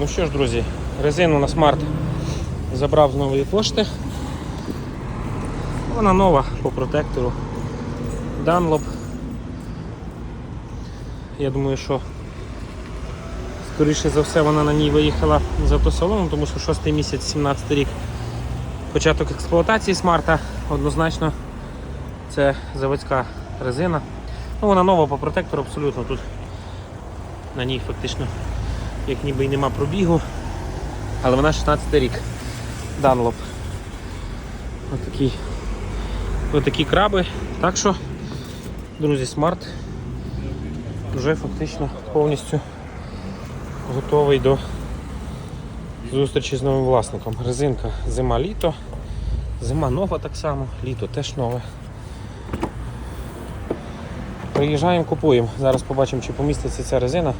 Ну що ж, друзі, резину на смарт забрав з нової пошти. Вона нова по протектору. Dunlop. Я думаю, що скоріше за все вона на ній виїхала з автосалону, тому що 6 місяць, 17 рік. Початок експлуатації смарта однозначно це заводська резина. Ну, вона нова по протектору абсолютно тут на ній фактично як ніби й нема пробігу, але вона 16 рік. Dunlop. Отакі, отакі краби. Так що, друзі, смарт вже фактично повністю готовий до зустрічі з новим власником. Резинка зима-літо. Зима нова так само, літо теж нове. Приїжджаємо, купуємо. Зараз побачимо, чи поміститься ця резина.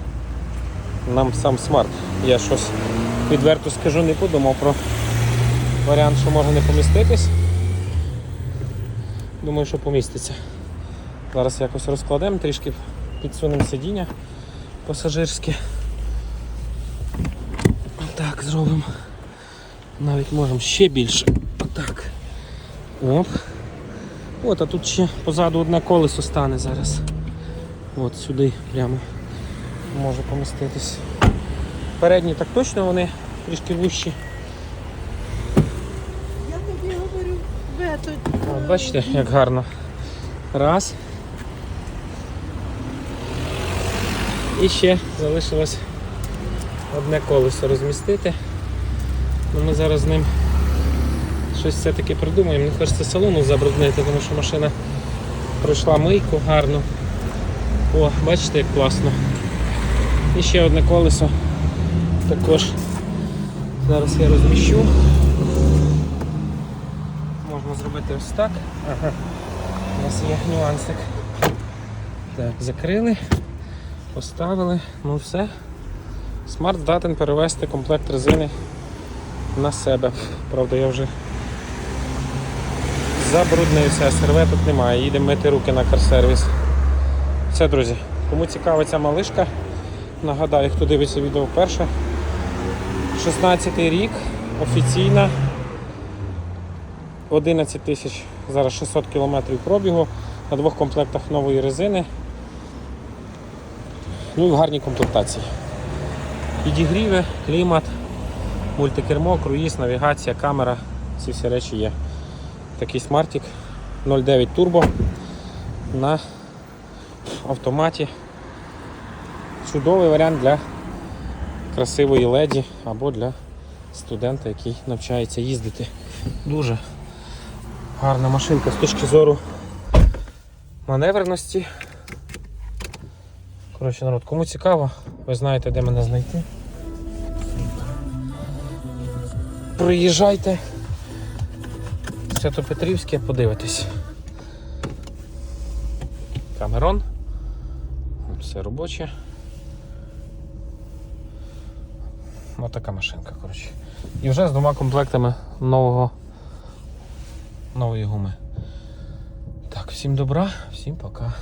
Нам сам смарт. Я щось відверто скажу, не подумав про варіант, що може не поміститись. Думаю, що поміститься. Зараз якось розкладемо, трішки підсунемо сидіння пасажирське. Так, зробимо. Навіть можемо ще більше. Отак. Оп. От, а тут ще позаду одне колесо стане зараз. От сюди прямо може поміститись. Передні так точно вони трішки вущі. Я тобі говорю, вето. От, бачите, як гарно. Раз. І ще залишилось одне колесо розмістити. Ну, ми зараз з ним щось все-таки придумаємо. Не хочеться салону забруднити, тому що машина пройшла мийку гарно. О, бачите, як класно. І ще одне колесо також зараз я розміщу. Можна зробити ось так. Ага. У нас є нюансик. Так, закрили, поставили, ну все. Смарт здатен перевести комплект резини на себе. Правда, я вже забруднився, серветок немає, їдемо мити руки на карсервіс. Все, друзі, кому цікава ця малишка, нагадаю, хто дивиться відео вперше. 16 рік, офіційна. 11 тисяч, зараз 600 кілометрів пробігу на двох комплектах нової резини. Ну і в гарній комплектації. Підігріви, клімат, мультикермо, круїз, навігація, камера. Ці всі речі є. Такий смартик 0,9 турбо на автоматі. Чудовий варіант для красивої леді або для студента, який навчається їздити. Дуже гарна машинка з точки зору маневреності. Коротше, народ, кому цікаво, ви знаєте, де мене знайти. Приїжджайте. Свято-Петрівське, подивитесь. Камерон. Все робоче. Ось така машинка, коротше. І вже з двома комплектами нового нової гуми. Так, всім добра, всім пока.